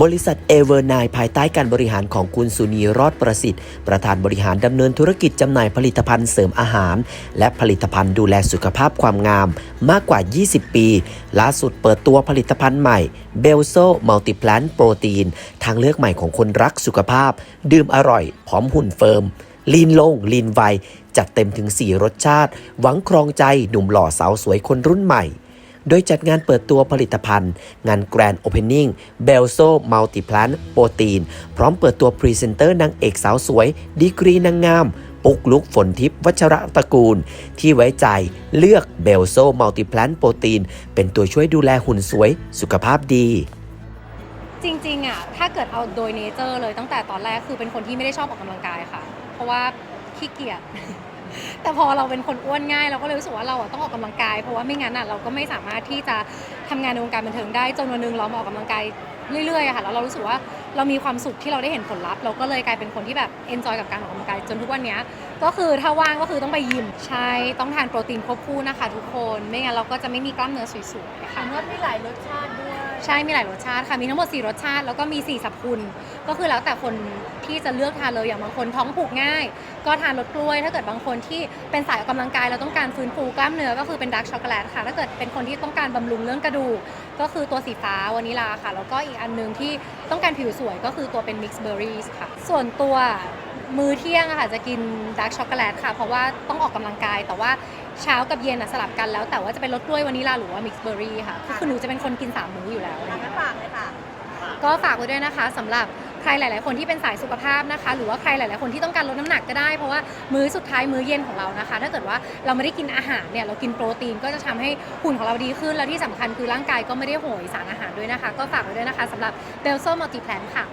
บริษัทเอเวอร์นภายใต้การบริหารของคุณสุนีรอดประสิทธิ์ ประธานบริหารดำเนินธุรกิจจำหน่ายผลิตภัณฑ์เสริมอาหาร และผลิตภัณฑ์ดูแลสุขภาพความงาม มากกว่า 20 ปี ล่าสุดเปิดตัวผลิตภัณฑ์ใหม่เบลโซมัลติแพลนโปรตีน ทางเลือกใหม่ของคนรักสุขภาพ ดื่มอร่อย พร้อมหุ่นเฟิร์มลีนลงลีนไวจัดเต็มถึง 4 รสชาติ หวังครองใจหนุ่มหล่อสาวสวยคนรุ่นใหม่ โดยจัดงานเปิดตัวผลิตภัณฑ์ งานแกรนด์โอเพนนิ่งเบลโซมัลติพลันโปรตีน พร้อมเปิดตัวพรีเซนเตอร์นางเอกสาวสวย ดีกรีนางงาม ปุกลุกฝนทิพย์วัชระตระกูล ที่ไว้ใจเลือกเบลโซมัลติพลันโปรตีน เป็นตัวช่วยดูแลหุ่นสวย สุขภาพดีจริงๆอะถ้าเกิดเอาโดยเนเจอร์เลยตั้งแต่ตอนแรกคือเป็นคนที่ไม่ได้ชอบออกกำลังกายค่ะ เพราะว่าขี้เกียจ แต่พอเราเป็นคนอ้วนง่าย เราก็เลยรู้สึกว่าเราอะต้องออกกำลังกาย เพราะว่าไม่งั้นอะเราก็ไม่สามารถที่จะทำงานในวงการบันเทิงได้จนวันหนึงเรามาออกกำลังกายเรื่อยๆอะค่ะแล้วเรารู้สึกว่าเรามีความสุขที่เราได้เห็นผลลัพธ์เราก็เลยกลายเป็นคนที่แบบเอนจอยกับการออกกำลังกายจนทุกวันนี้ก็คือถ้าว่างก็คือต้องไปยิมใช่ต้องทานโปรตีนควบคู่นะคะ ทุกคนไม่งั้นเราก็จะไม่มีกล้ามเนื้อสวยๆค่ะนว่ามีหลายรสชาติด้ว ใช่มีหลายรสชาติค่ะมีทั้งหมด 4 รสชาติ แล้วก็มี 4สรรพคุณ ก็คือแล้วแต่คนที่จะเลือกทานเลยอย่างบางคนท้องผูกง่าย ก็ทานรสกล้วย ถ้าเกิดบางคนที่เป็นสายออกกำลังกายเราต้องการฟื้นฟูกล้ามเนื้อก็คือเป็นดาร์กช็อกโกแลตค่ะ ถ้าเกิดเป็นคนที่ต้องการบำรุงเรื่องกระดูกก็คือตัวสีฟ้าวานิลาค่ะ แล้วก็อีกอันหนึงที่ต้องการผิวสวยก็คือตัวเป็นมิกซ์เบอร์รี่ค่ะ ส่วนตัวมื้อเที่ยงอะค่ะจะกินดาร์กช็อกโกแลตค่ะ เพราะว่าต้องออกกำลังกายแต่ว่า เช้ากับเย็นอะสลับกันแล้ว แต่ว่าจะเป็นรสกล้วยวานิลาหรือว่ามิกซ์เบอร์รี่ค่ะคือหนูจะเป็นคนกินสามมื้ออยู่แล้ว งั้นฝากเลยค่ะ ก็ฝากไว้ด้วยนะคะสำหรับใครหลาย ๆ คนที่เป็นสายสุขภาพนะคะ หรือว่าใครหลาย ๆ คนที่ต้องการลดน้ำหนักก็ได้ เพราะว่ามื้อสุดท้ายมื้อเย็นของเรานะคะ ถ้าเกิดว่าเราไม่ได้กินอาหารเนี่ยเรากินโปรตีนก็จะทำให้หุ่นของเราดีขึ้น แล้วที่สำคัญคือร่างกายก็ไม่ได้โหยสารอาหารด้วยนะคะ ก็ฝากไว้ด้วยนะคะสำหรับเบลโซมัลติแพลนค่ะ